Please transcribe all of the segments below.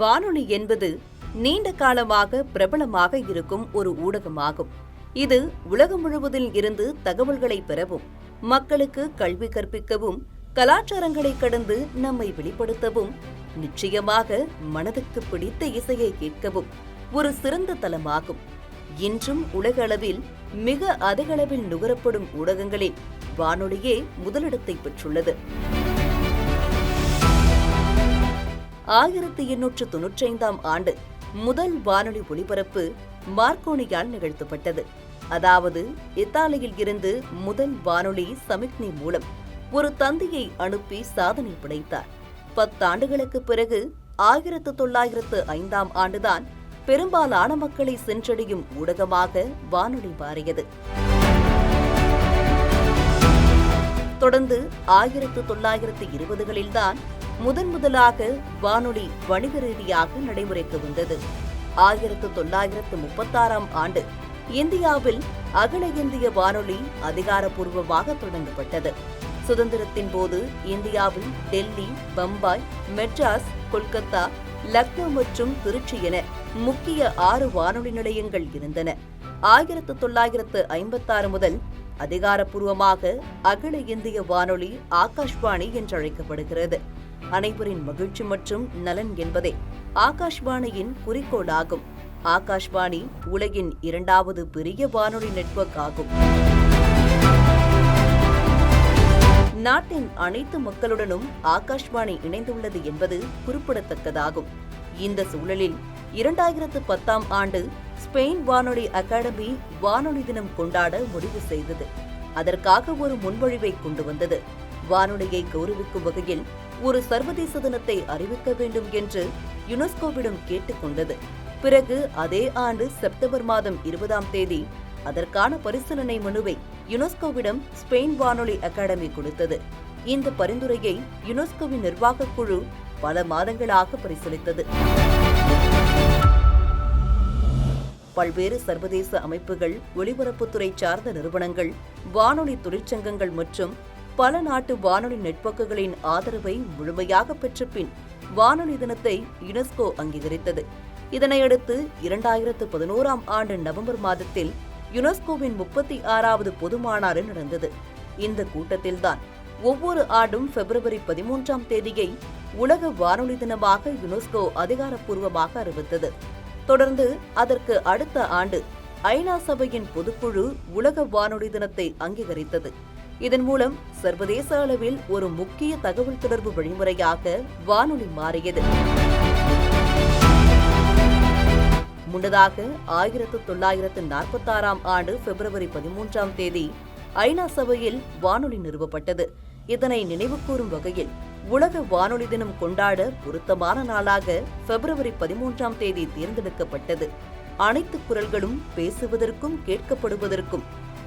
வானொலி என்பது நீண்ட காலமாக பிரபலமாக இருக்கும் ஒரு ஊடகமாகும். இது உலகம் முழுவதில் இருந்து தகவல்களை பெறவும் மக்களுக்கு கல்வி கற்பிக்கவும் கலாச்சாரங்களை கடந்து நம்மை வெளிப்படுத்தவும் நிச்சயமாக மனதுக்கு பிடித்த இசையை கேட்கவும் ஒரு சிறந்த தலமாகும். இன்றும் உலக அளவில் மிக அதிகளவில் நுகரப்படும் ஊடகங்களில் வானொலியே முதலிடத்தை பெற்றுள்ளது. ஆயிரத்தி எண்ணூற்று தொன்னூற்றி ஐந்தாம் ஆண்டு முதல் வானொலி ஒலிபரப்பு மார்க்கோனியால் நிகழ்த்தப்பட்டது. அதாவது இத்தாலியில் இருந்து முதல் வானொலி சமிக்னி மூலம் ஒரு தந்தியை அனுப்பி சாதனை படைத்தார். பத்தாண்டுகளுக்கு பிறகு ஆயிரத்து தொள்ளாயிரத்து ஐந்தாம் ஆண்டுதான் பெரும்பாலான மக்களை சென்றடையும் ஊடகமாக வானொலி மாறியது. தொடர்ந்து ஆயிரத்து தொள்ளாயிரத்து இருபதுகளில்தான் முதன் முதலாக வானொலி வணிக ரீதியாக நடைமுறைக்கு வந்தது. ஆயிரத்து தொள்ளாயிரத்து முப்பத்தாறாம் ஆண்டு இந்தியாவில் அகில இந்திய வானொலி அதிகாரப்பூர்வமாக தொடங்கப்பட்டது. சுதந்திரத்தின் போது இந்தியாவில் டெல்லி பம்பாய் மெட்ராஸ் கொல்கத்தா லக்னோ மற்றும் திருச்சி என முக்கிய ஆறு வானொலி நிலையங்கள் இருந்தன. ஆயிரத்து தொள்ளாயிரத்து ஐம்பத்தாறு முதல் அதிகாரப்பூர்வமாக அகில இந்திய வானொலி ஆகாஷ்வாணி என்றழைக்கப்படுகிறது. அனைவரின் மகிழ்ச்சி மற்றும் நலன் என்பதே ஆகாஷ்வாணியின் குறிக்கோளாகும். ஆகாஷ்வாணி உலகின் இரண்டாவது பெரிய வானொலி நெட்வொர்க் ஆகும். நாட்டின் அனைத்து மக்களுடனும் ஆகாஷ்வாணி இணைந்துள்ளது என்பது குறிப்பிடத்தக்கதாகும். இந்த சூழலில் இரண்டாயிரத்து பத்தாம் ஆண்டு ஸ்பெயின் வானொலி அகாடமி வானொலி தினம் கொண்டாட முடிவு செய்தது. அதற்காக ஒரு முன்மொழிவை கொண்டு வந்தது. வானொலியை கௌரவிக்கும் வகையில் ஒரு சர்வதேச தினத்தை அறிவிக்க வேண்டும் என்று யுனெஸ்கோவிடம் கேட்டுக்கொண்டது பிறகு அதே ஆண்டு செப்டம்பர் மாதம் இருபதாம் தேதி அதற்கான பரிசீலனை மனுவை யுனெஸ்கோவிடம் ஸ்பெயின் வானொலி அகாடமி கொடுத்தது. இந்த பரிந்துரையை யுனெஸ்கோவின் நிர்வாகக் குழு பல மாதங்களாக பரிசீலித்தது. பல்வேறு சர்வதேச அமைப்புகள் ஒலிபரப்புத்துறை சார்ந்த நிறுவனங்கள் வானொலி தொழிற்சங்கங்கள் மற்றும் பல நாட்டு வானொலி நெட்வொர்க்குகளின் ஆதரவை முழுமையாக பெற்ற பின் வானொலி தினத்தை யுனெஸ்கோ அங்கீகரித்தது. இதனையடுத்து இரண்டாயிரத்து பதினோராம் ஆண்டு நவம்பர் மாதத்தில் யுனெஸ்கோவின் முப்பத்தி ஆறாவது பொது மாநாடு நடந்தது. இந்த கூட்டத்தில்தான் ஒவ்வொரு ஆண்டும் பிப்ரவரி பதிமூன்றாம் தேதியை உலக வானொலி தினமாக யுனெஸ்கோ அதிகாரப்பூர்வமாக அறிவித்தது. தொடர்ந்து அதற்கு அடுத்த ஆண்டு ஐநா சபையின் பொதுக்குழு உலக வானொலி தினத்தை அங்கீகரித்தது. இதன் மூலம் சர்வதேச அளவில் ஒரு முக்கிய தகவல் தொடர்பு வழிமுறையாக வானொலி மாறியது. முன்னதாக ஆயிரத்து தொள்ளாயிரத்து நாற்பத்தாறாம் ஆண்டு பிப்ரவரி பதிமூன்றாம் தேதி ஐநா சபையில் வானொலி நிறுவப்பட்டது. இதனை நினைவுகூரும் வகையில் உலக வானொலி தினம் கொண்டாட பொருத்தமான நாளாக பிப்ரவரி பதிமூன்றாம் தேதி தேர்ந்தெடுக்கப்பட்டது. அனைத்து குரல்களும் பேசுவதற்கும் கேட்கப்படுவதற்கும்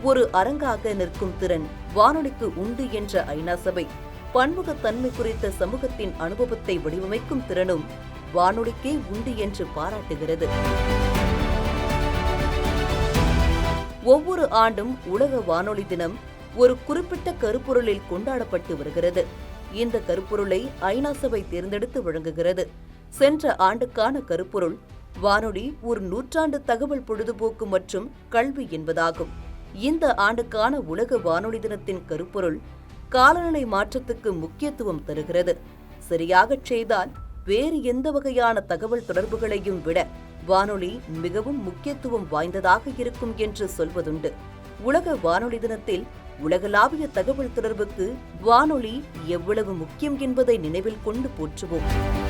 ஒரு அரங்காக நிற்கும் திறன் வானொலிக்கு உண்டு என்ற ஐநா சபை. பன்முகத்தன்மை குறித்த சமூகத்தின் அனுபவத்தை வடிவமைக்கும் திறனும் வானொலிக்கே உண்டு என்று பாராட்டுகிறது. ஒவ்வொரு ஆண்டும் உலக வானொலி தினம் ஒரு குறிப்பிட்ட கருப்பொருளில் கொண்டாடப்பட்டு வருகிறது. இந்த கருப்பொருளை ஐநா சபை தேர்ந்தெடுத்து வழங்குகிறது. சென்ற ஆண்டுக்கான கருப்பொருள் வானொலி ஒரு நூற்றாண்டு தகவல் பொழுதுபோக்கு மற்றும் கல்வி என்பதாகும். இந்த ஆண்டுக்கான உலக வானொலி தினத்தின் கருப்பொருள் காலநிலை மாற்றத்துக்கு முக்கியத்துவம் தருகிறது. சரியாகச் செய்தால் வேறு எந்த வகையான தகவல் தொடர்புகளையும் விட வானொலி மிகவும் முக்கியத்துவம் வாய்ந்ததாக இருக்கும் என்று சொல்வதுண்டு. உலக வானொலி தினத்தில் உலகளாவிய தகவல் தொடர்புக்கு வானொலி எவ்வளவு முக்கியம் என்பதை நினைவில் கொண்டு போற்றுவோம்.